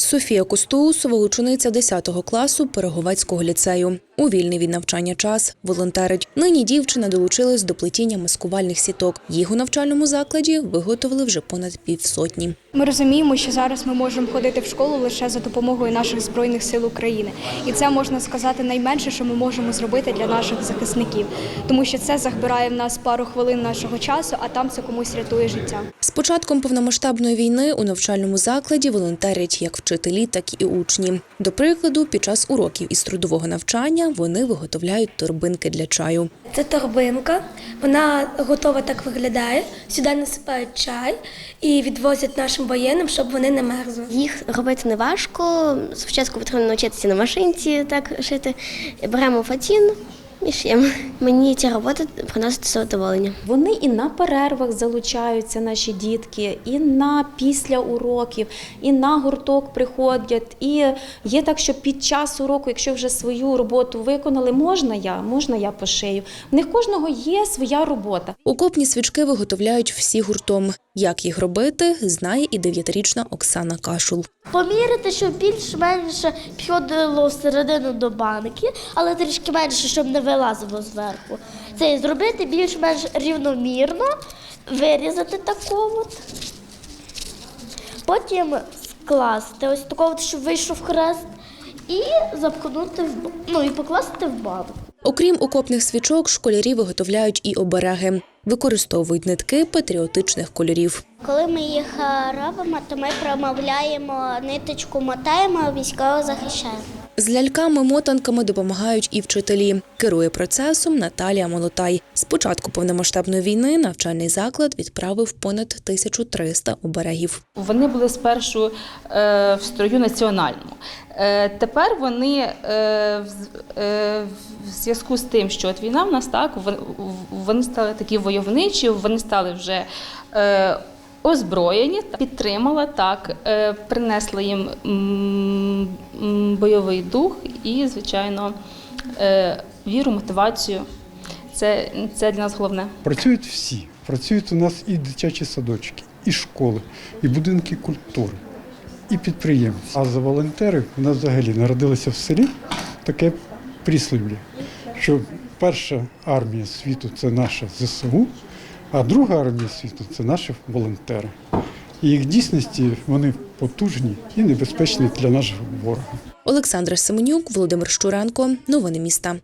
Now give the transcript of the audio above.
Софія Костоусова, учениця 10 класу Переговецького ліцею. У вільний від навчання час волонтерить. Нині дівчина долучилась до плетіння маскувальних сіток. Їх у навчальному закладі виготовили вже понад півсотні. Ми розуміємо, що зараз ми можемо ходити в школу лише за допомогою наших збройних сил України, і це можна сказати найменше, що ми можемо зробити для наших захисників, тому що це забирає в нас пару хвилин нашого часу, а там це комусь рятує життя. З початком повномасштабної війни у навчальному закладі волонтерять як вчителі, так і учні. До прикладу, під час уроків із трудового навчання вони виготовляють торбинки для чаю. Це торбинка, вона готова так виглядає. Сюди насипають чай і відвозять нашим воєнним, щоб вони не мерзли. Їх робити не важко. Спочатку потрібно навчитися на машинці так шити. Беремо фатін і шиємо. Мені ця робота приносить задоволення. Вони і на перервах залучаються наші дітки, і на після уроків, і на гурток приходять. І є так, що під час уроку, якщо вже свою роботу виконали, можна я, можна я пошию. В них кожного є своя робота. Окопні свічки виготовляють всі гуртом. Як їх робити, знає і дев'ятирічна Оксана Кашул. Поміряти, щоб більш-менш підходило всередину до банки, але трішки менше, щоб не вилазило зверху. Це зробити більш-менш рівномірно, вирізати таку от. Потім скласти ось такого, щоб вийшов хрест, і запхнути в ну і покласти в банку. Окрім окопних свічок, школярі виготовляють і обереги. Використовують нитки патріотичних кольорів. Коли ми їх е, робимо, то ми промовляємо ниточку, мотаємо, військово захищаємо. З ляльками-мотанками допомагають і вчителі. Керує процесом Наталія Молотай. З початку повномасштабної війни навчальний заклад відправив понад 1300 оберегів. Вони були спершу е, в строю національному. Е, тепер вони е, в, зв'язку з тим, що от війна в нас так, вон- вони стали такі войовничі, вони стали вже. Озброєні підтримала так, е, принесла їм бойовий дух і, звичайно, е, віру, мотивацію. Це, це для нас головне. Працюють всі. Працюють у нас і дитячі садочки, і школи, і будинки культури, і підприємці. А за волонтерів у нас взагалі народилося в селі таке прислів'я, що перша армія світу це наша ЗСУ, а друга армія світу це наші волонтери. І їх дійсності вони потужні і небезпечні для нашого ворога. Олександра Семенюк, Володимир Щуренко. Новини міста.